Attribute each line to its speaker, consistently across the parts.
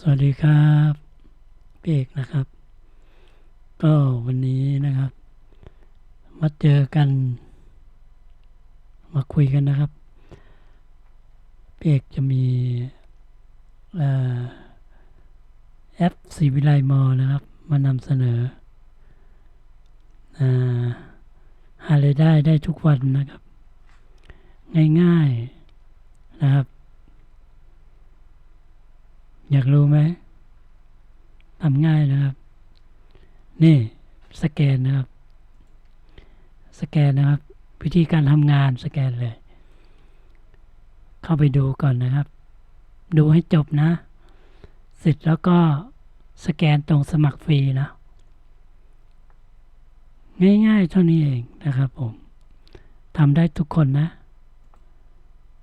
Speaker 1: สวัสดีครับพี่เอกนะครับ ก็วันนี้นะครับ มาเจอกัน มาคุยกันนะครับพี่เอกจะมีอแอปสีวิไลมอนะครับ มานำเสนออาหารายได้ได้ทุกวันนะครับ ง่ายๆนะครับ อยากรู้ไหมทำง่ายนะครับ นี่สแกนนะครับ สแกนนะครับ วิธีการทำงานสแกนเลย เข้าไปดูก่อนนะครับ ดูให้จบนะ เสร็จแล้วก็สแกนตรงสมัครฟรีนะ ง่ายๆเท่านี้เองนะครับผมทำได้ทุกคนนะ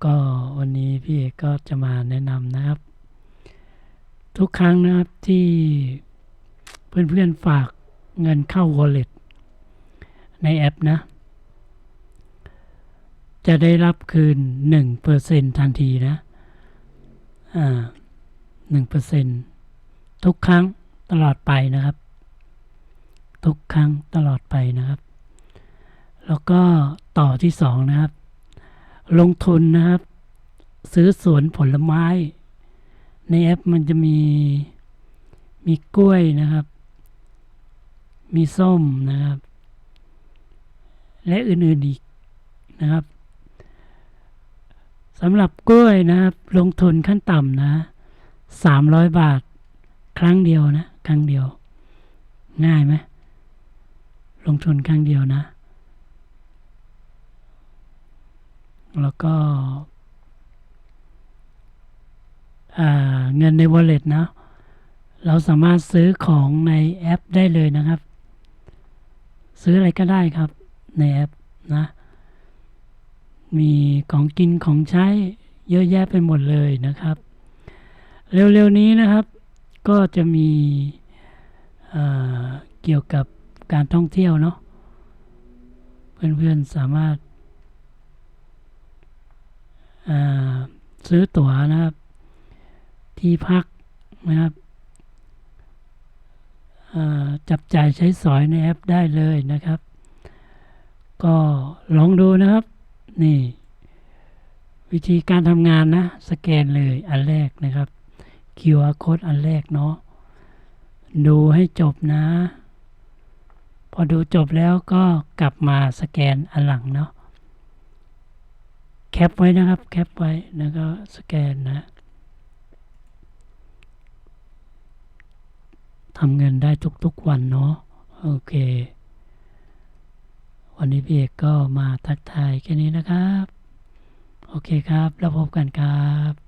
Speaker 1: ก็วันนี้พี่เอกก็จะมาแนะนำนะครับ ทุกครั้งนะครับที่เพื่อนๆฝากเงินเข้า wallet ในแอปนะ จะได้รับคืน 1%ทันทีนะ อ่า 1%ทุกครั้งตลอดไปนะครับ ทุกครั้งตลอดไปนะครับ แล้วก็ต่อที่สองนะครับ ลงทุนนะครับ ซื้อสวนผลไม้ ในแอปมันจะมีมีกล้วยนะครับ มีส้มนะครับ และอื่นๆอีกนะครับสำหรับกล้วยนะครับ ลงทุนขั้นต่ำนะสามร้อยบาท ครั้งเดียวนะ ครั้งเดียว ง่ายไหมลงทุนครั้งเดียวนะ แล้วก็ อ่า เงินใน wallet นะ เราสามารถซื้อของในแอปได้เลยนะครับ ซื้ออะไรก็ได้ครับในแอปนะ มีของกินของใช้เยอะแยะไปหมดเลยนะครับ เร็วๆนี้นะครับ ก็จะมีเกี่ยวกับการท่องเที่ยวเนาะเพื่อนๆสามารถาซื้อตั๋วนะครับ ที่พักนะครับจับจ่ายใช้สอยในแอปได้เลยนะครับ ก็ลองดูนะครับ นี่ วิธีการทำงานนะ สแกนเลยอันแรกนะครับ QR code อันแรกเนาะดูให้จบนะ พอดูจบแล้วก็กลับมาสแกนอันหลังเนาะแคปไว้นะครับ แคปไว้แล้วก็สแกนนะ ทำเงินได้ทุกๆวันเนาะโอเค วันนี้พี่เอกก็มาทักทายแค่นี้นะครับ โอเคครับ แล้วพบกันครับ